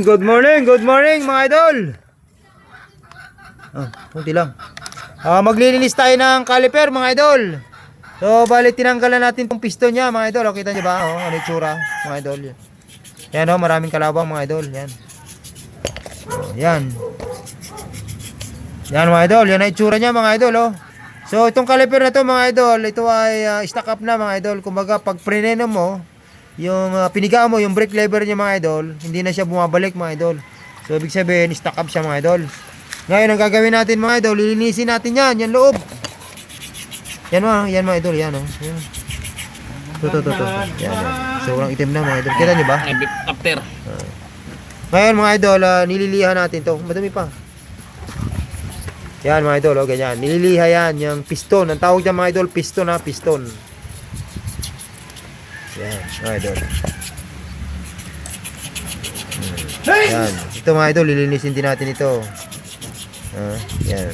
Good morning, good morning mga idol. Ah, kunti lang. Ah, maglilinis tayo ng caliper mga idol. So, bali tinanggalan natin tong piston niya mga idol. O, kita niyo ba? Oh, ano yung tsura mga idol. Yan oh, maraming kalawang mga idol. Yan. Oh, yan. Yan mga idol, yan ang itsura niya mga idol oh. So, itong caliper na to mga idol, ito ay ah, stock up na mga idol. Kumbaga, pag prineno mo, yung uh, piniga mo, yung brake lever niya mga idol, hindi na siya bumabalik mga idol. So, ibig sabihin, stock up siya mga idol. Ngayon, ang gagawin natin mga idol, lilinisin natin yan, yan loob. Yan mga, yan mga idol, yan oh. Yan. Ito, ito, ito, ito. Yan, yan. Sobrang itim na mga idol. Kita niyo ba? After. Ngayon mga idol, ah, nililiha natin to. Madami pa. Yan mga idol, oh, ganyan. Nililiha yan, yung piston. Ang tawag dyan mga idol, piston ha, piston. Yan, mga idol. Hmm. Yan. Ito mga idol, lilinisin din natin ito. Ah, yan.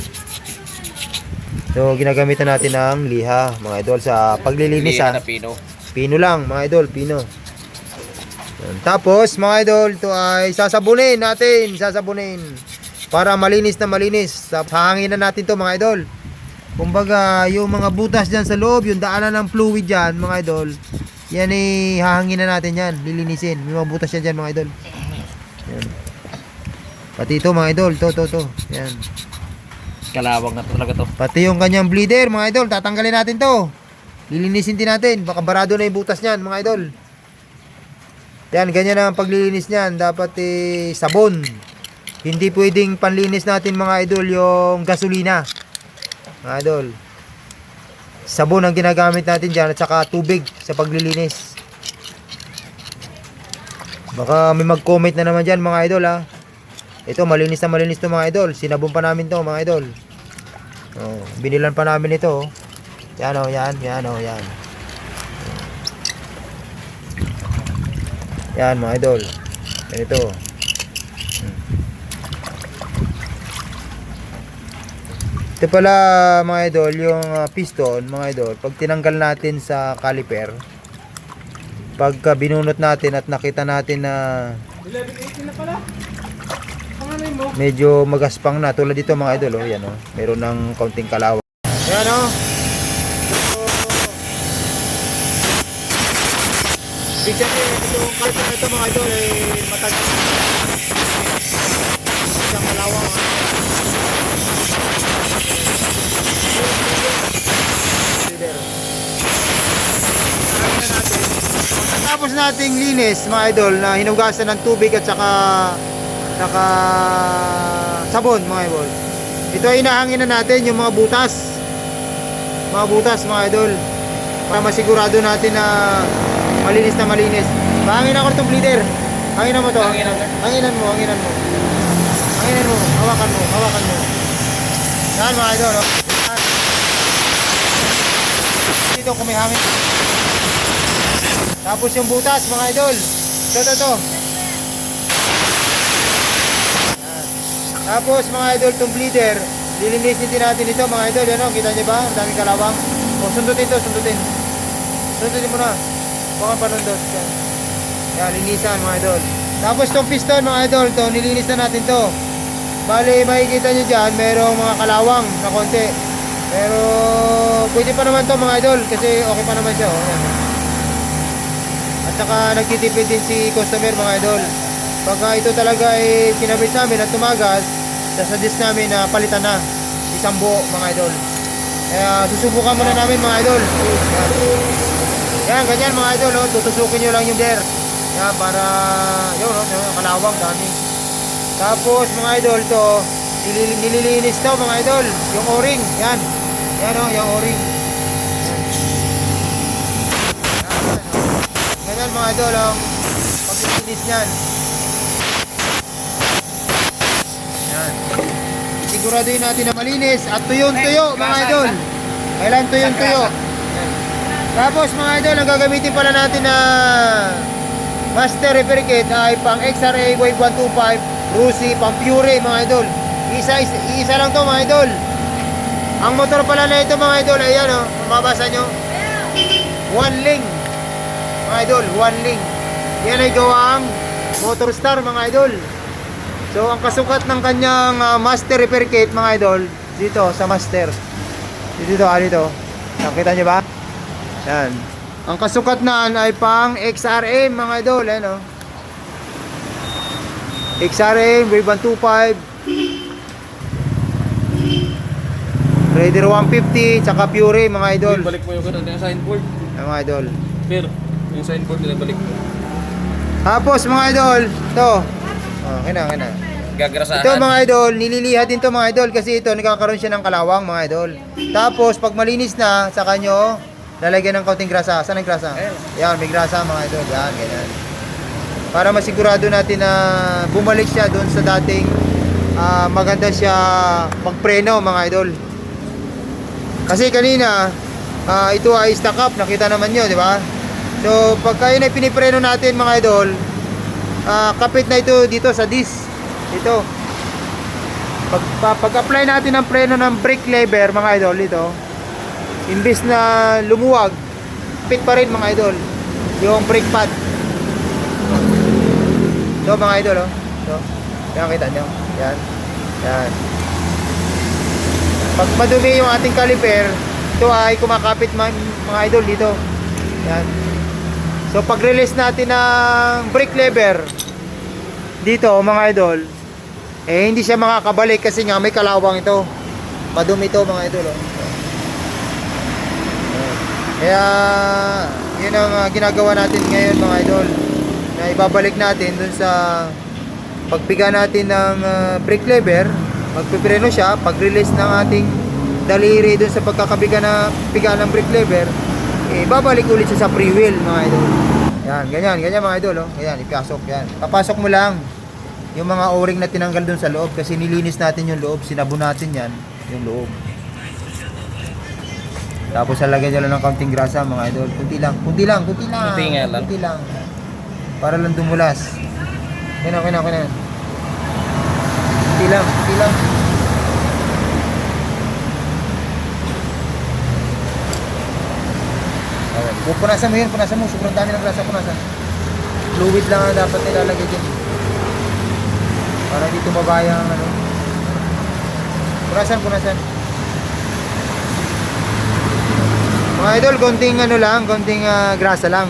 So, ginagamitan natin ng liha, mga idol, sa paglilinis ha. na pino. Pino lang, mga idol, pino. Yan. Tapos, mga idol, ito ay sasabunin natin, sasabunin. Para malinis na malinis. Tapos, hahanginan natin to mga idol. Kumbaga, yung mga butas dyan sa loob, yung daanan ng fluid dyan, mga idol, yan ay hahanginan natin yan, lilinisin. May mga butas yan dyan, mga idol. Yan. Pati ito, mga idol, to, to, to. Yan. Kalawang na talaga to. Pati yung kanyang bleeder, mga idol, tatanggalin natin to. Lilinisin din natin. Baka barado na yung butas niyan, mga idol. Yan, ganyan ang paglilinis niyan. Dapat eh, sabon. Hindi pwedeng panlinis natin, mga idol, yung gasolina. Mga idol. Sabon ang ginagamit natin dyan at saka tubig sa paglilinis. Baka may mag-comment na naman dyan, mga idol, ha. Ito, malinis na malinis to mga idol. Sinabon pa namin to mga idol. Oh, binilan pa namin ito. oh. Yan oh, yan, yan oh, yan. Yan mga idol. Ganito. Ito pala mga idol, yung ah, piston mga idol, pag tinanggal natin sa caliper, pagka binunot natin at nakita natin na medyo magaspang na tulad dito mga idol oh yan oh. Meron ng kaunting kalawang. Yan oh. Big sabihin, itong na ito mga idol ay matagal isang kalawang Leader. Marami na natin. Tapos nating linis mga idol na hinugasan ng tubig at saka saka sabon mga idol. Ito ay inahangin na natin yung mga butas. Mga butas mga idol. Para masigurado natin na malinis na malinis. Mahangin ako itong bleeder. Hanginan mo to. Hanginan mo? Hanginan mo, hanginan mo. Hanginan mo, hawakan mo, hawakan mo. Yan mga idol. Oh. Yan. Dito kung may hangin. Tapos yung butas mga idol. Ito, ito, ito. Tapos mga idol, itong bleeder, lilinisin din natin ito mga idol. Yan o, kita niyo ba? Ang daming kalawang. O, sundutin ito, sundutin. Sundutin mo na. Baka panundot. Yan. Yan, linisan mga idol. Tapos itong piston mga idol, to nilinis na natin to. Bali, makikita nyo dyan, merong mga kalawang na konti. Pero, pwede pa naman to mga idol, kasi okay pa naman siya. Oh. Yan. Saka nagtitipid din si customer mga idol. Pagka ito talaga ay kinabit namin at tumagas, sasuggest namin na palitan na isang buo mga idol. Kaya susubukan muna namin mga idol. Yan, Yan, ganyan mga idol, oh. tutusukin nyo lang yung der. Yan, para, yun, oh, yun, kalawang dami. Tapos mga idol to, nilil- nililinis to mga idol, yung o-ring, yan. Yan oh, yung o-ring. Yan. Yan, Ganyan mga idol, ang paglilinis niyan. Yan. Siguraduhin natin na malinis at tuyo-tuyo mga idol. Kailan tuyo-tuyo. Yan. Tapos mga idol, ang gagamitin pala natin na master repair kit ay pang XRA Wave 125, Rusi, pang Pure mga idol. Isa, isa, isa lang to mga idol. Ang motor pala na ito mga idol, ayan o, oh, mababasa nyo. One link. Mga idol, one link. Yan ay gawang motor star mga idol. So, ang kasukat ng kanyang ah, master repair kit, mga idol, dito sa master. Dito, ah, dito. Nakita niyo ba? Yan. Ang kasukat na ay pang XRM, mga idol. Ayan, oh. XRM, Wave 125, Raider 150, tsaka Pure, mga idol. Balik mo yung ganun, yung signboard. Mga idol. Pero, yung signboard nila balik. Tapos, mga idol, to. Oh, kina, kina. Gagrasahan. Ito mga idol, nililiha din to mga idol kasi ito nagkakaroon siya ng kalawang mga idol. Tapos pag malinis na sa kanyo, lalagyan ng kaunting grasa. Saan ang grasa? Ayan. Yan, may grasa mga idol. Yan, ganyan. Para masigurado natin na bumalik siya doon sa dating ah, maganda siya magpreno mga idol. Kasi kanina, ah, ito ay stock up, nakita naman nyo, di ba? So, pagka yun ay pinipreno natin mga idol, ah, kapit na ito dito sa disc. Ito. Pag, pa- pag-apply natin ng preno ng brake lever mga idol ito, imbis na lumuwag, fit pa rin mga idol. Yung brake pad. Ito mga idol oh. Ito. Yan kita nyo. Yan. Yan. Pag madumi yung ating caliper, ito ay kumakapit mga, mga idol dito. Yan. So pag release natin ng brake lever dito mga idol, eh hindi siya makakabalik kasi nga may kalawang ito. Madumi ito mga idol. Oh. Kaya yun ang ah, ginagawa natin ngayon mga idol. Na ibabalik natin dun sa pagpiga natin ng ah, brake lever, magpipreno siya, pag-release ng ating daliri dun sa pagkakabiga na piga ng brake lever, eh, babalik ulit siya sa free wheel mga idol. Yan, ganyan, ganyan mga idol, oh. Ganyan, ipasok, yan. Papasok mo lang yung mga o-ring na tinanggal dun sa loob kasi nilinis natin yung loob, sinabo natin yan, yung loob. Tapos lalagyan nyo lang ng kaunting grasa mga idol. Kunti lang, kunti lang, kunti lang. Kunti nga lang. Kunti lang. Para lang dumulas. Kaya kaya kaya Kunti lang, kunti lang. Pu- Punasan mo yun, punasan mo. Sobrang dami ng grasa, punasan. Fluid lang ang dapat nilalagay dyan. Para hindi tumabaya ang ano. Punasan, punasan. Mga idol, konting ano lang, konting ah, grasa lang.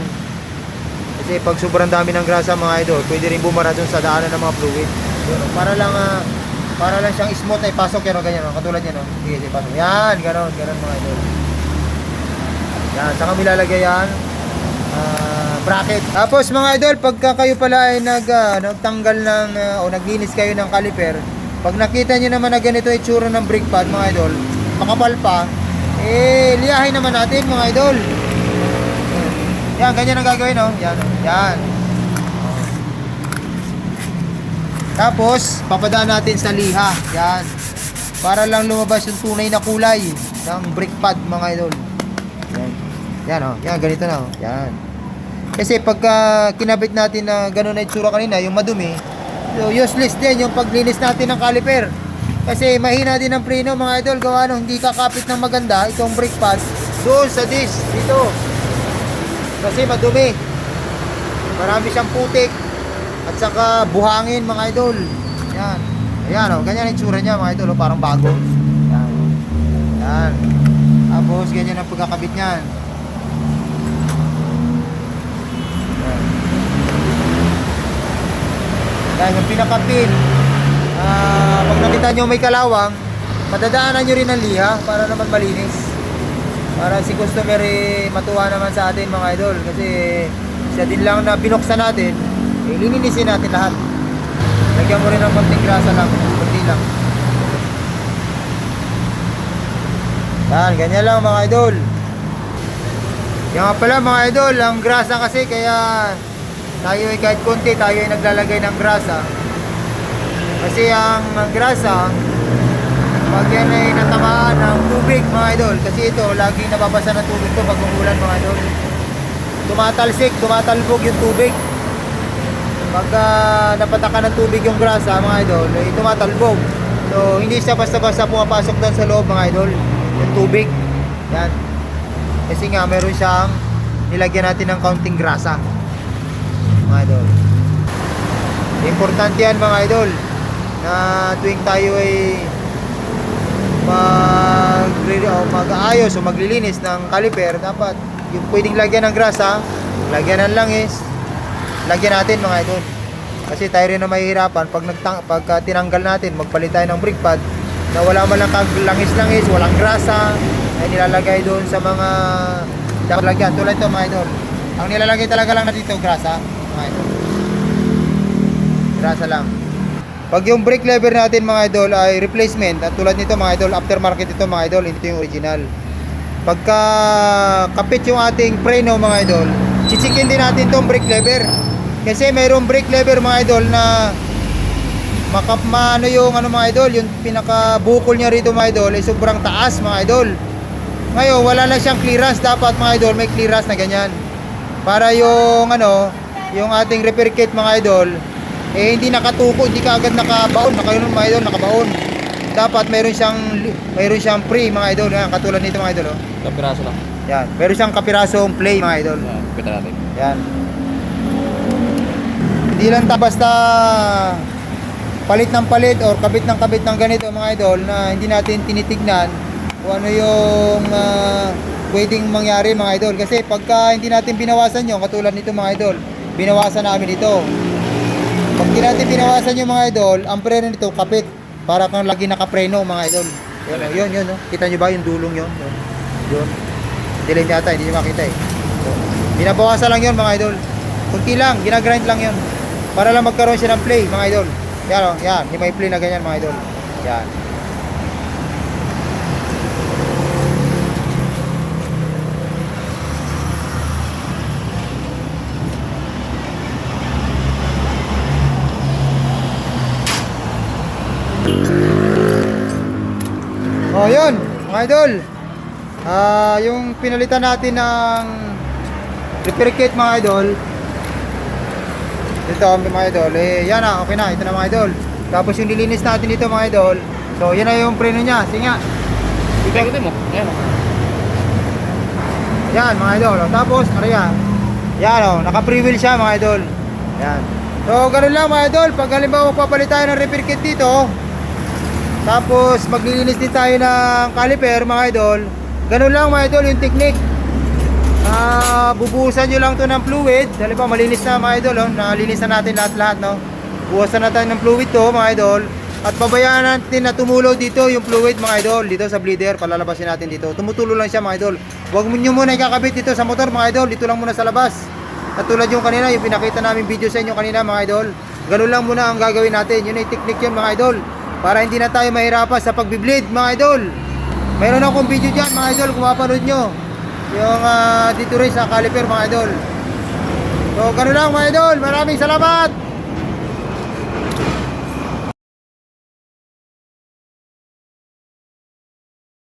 Kasi pag sobrang dami ng grasa mga idol, pwede rin bumara dun sa daanan ng mga fluid. Yun, para lang ah, para lang siyang smooth ay pasok yan ganyan o, katulad yan o. Sige, sige, pasok. Yan, ganon, ganon mga idol. Yan, saka kami lalagay yan. ah, bracket. Tapos mga idol, pagka kayo pala ay nag, ah, nagtanggal ng, ah, o naglinis kayo ng caliper, pag nakita nyo naman na ganito itsura ng brake pad mga idol, makapal pa, eh, liyahin naman natin mga idol. Yan, ganyan ang gagawin, no? Yan, oh. yan. Tapos, papadaan natin sa liha. Yan. Para lang lumabas yung tunay na kulay ng brake pad, mga idol. Yan. Oh. Yan, ganito na, oh. Yan. Kasi pagka kinabit natin na gano'n na itsura kanina, yung madumi, so useless din yung paglinis natin ng caliper. Kasi mahina din ang preno mga idol, gawa nung hindi kakapit ng maganda itong brake pad doon sa disc, dito. Kasi madumi. Marami siyang putik at saka buhangin mga idol. Yan. Ayan oh, ganyan ang itsura niya mga idol, oh, parang bago. Yan. Yan. Tapos ganyan ang pagkakabit niyan. Yan, yung pinakapin. Ah, pag nakita nyo may kalawang, madadaanan nyo rin ang liha para naman malinis. Para si customer eh, matuwa naman sa atin mga idol. Kasi siya din lang na binuksan natin, eh, lininisin natin lahat. Lagyan mo rin ng konting grasa lang, konti lang. Yan, ganyan lang mga idol. Yan nga pala mga idol, ang grasa kasi kaya tayo ay kahit konti tayo ay naglalagay ng grasa. Kasi ang grasa, pag yan ay natamaan ng tubig mga idol, kasi ito laging nababasa ng tubig to pag umulan mga idol. Tumatalsik, tumatalbog yung tubig. Pagka napatakan ng tubig yung grasa mga idol, ay tumatalbog. So hindi siya basta-basta pumapasok doon sa loob mga idol, yung tubig. Yan. Kasi nga meron siyang nilagyan natin ng kaunting grasa. Mga idol. Importante yan mga idol. na tuwing tayo ay mag o mag-aayos o maglilinis ng caliper, dapat yung pwedeng lagyan ng grasa, lagyan ng langis, lagyan natin mga idol. Kasi tayo rin na mahihirapan pag, nagtang, pagka tinanggal natin, magpalit tayo ng brake pad na wala man lang langis-langis, walang grasa, ay nilalagay doon sa mga dapat lagyan. Tulad ito mga idol. Ang nilalagay talaga lang na dito, grasa, mga idol. Grasa lang. Pag yung brake lever natin mga idol ay replacement at tulad nito mga idol, aftermarket ito mga idol, hindi ito yung original. Pagka kapit yung ating preno mga idol, chichikin din natin tong brake lever. Kasi mayroong brake lever mga idol na makap ano yung ano mga idol, yung pinaka bukol niya rito mga idol ay sobrang taas mga idol. Ngayon wala na siyang clearance dapat mga idol, may clearance na ganyan. Para yung ano, yung ating repair kit mga idol, eh hindi nakatuko, hindi kaagad nakabaon, nakayun mga idol, nakabaon. Dapat mayroon siyang mayroon siyang free mga idol, yan katulad nito mga idol, oh. Kapiraso lang. Yan, meron siyang kapirasong play mga idol. Yan, kita natin. Yan. Hindi lang ta basta palit ng palit or kabit ng kabit ng ganito mga idol na hindi natin tinitignan kung ano yung ah, pwedeng mangyari mga idol. Kasi pagka hindi natin binawasan yun, katulad nito mga idol, binawasan namin ito. Pag hindi natin binawasan yung mga idol, ang preno nito kapit para kang lagi nakapreno mga idol. Yun, oh, yun, yun, oh. Kita nyo ba yung dulong yun? Yun. Yun. Dilim yata, hindi nyo makita eh. Binabawasan lang yun mga idol. Kunti lang, ginagrind lang yun. Para lang magkaroon siya ng play mga idol. Yan o, yan. Yung may play na ganyan mga idol. Yan. Oh, yun, mga idol. Ah, yung pinalitan natin ng repair kit mga idol. Ito mga idol. Eh, yan na, okay na. Ito na mga idol. Tapos yung nilinis natin dito mga idol. So, yan na yung preno niya. Sige nga. Ikutin mo. Ayan. oh. Yan mga idol. O, Tapos, ano yan? Yan o, naka-pre-wheel siya mga idol. Yan. So, ganun lang mga idol. Pag halimbawa magpapalit tayo ng repair kit dito, tapos maglilinis din tayo ng caliper mga idol. Ganun lang mga idol yung technique. Ah, bubuhusan nyo lang to ng fluid. Halimbawa malinis na mga idol, oh. nalinis na natin lahat-lahat, no? Buwasan na tayo ng fluid to mga idol. At pabayaan natin na tumulo dito yung fluid mga idol. Dito sa bleeder, palalabasin natin dito. Tumutulo lang siya mga idol. Huwag nyo muna ikakabit dito sa motor mga idol. Dito lang muna sa labas. At tulad yung kanina, yung pinakita namin video sa inyo kanina mga idol. Ganun lang muna ang gagawin natin. Yun yung technique yun mga idol. Para hindi na tayo mahirapan sa pagbibleed mga idol. Mayroon akong video dyan mga idol kung mapanood nyo. Yung ah, dito rin sa caliper mga idol. So ganun lang mga idol. Maraming salamat.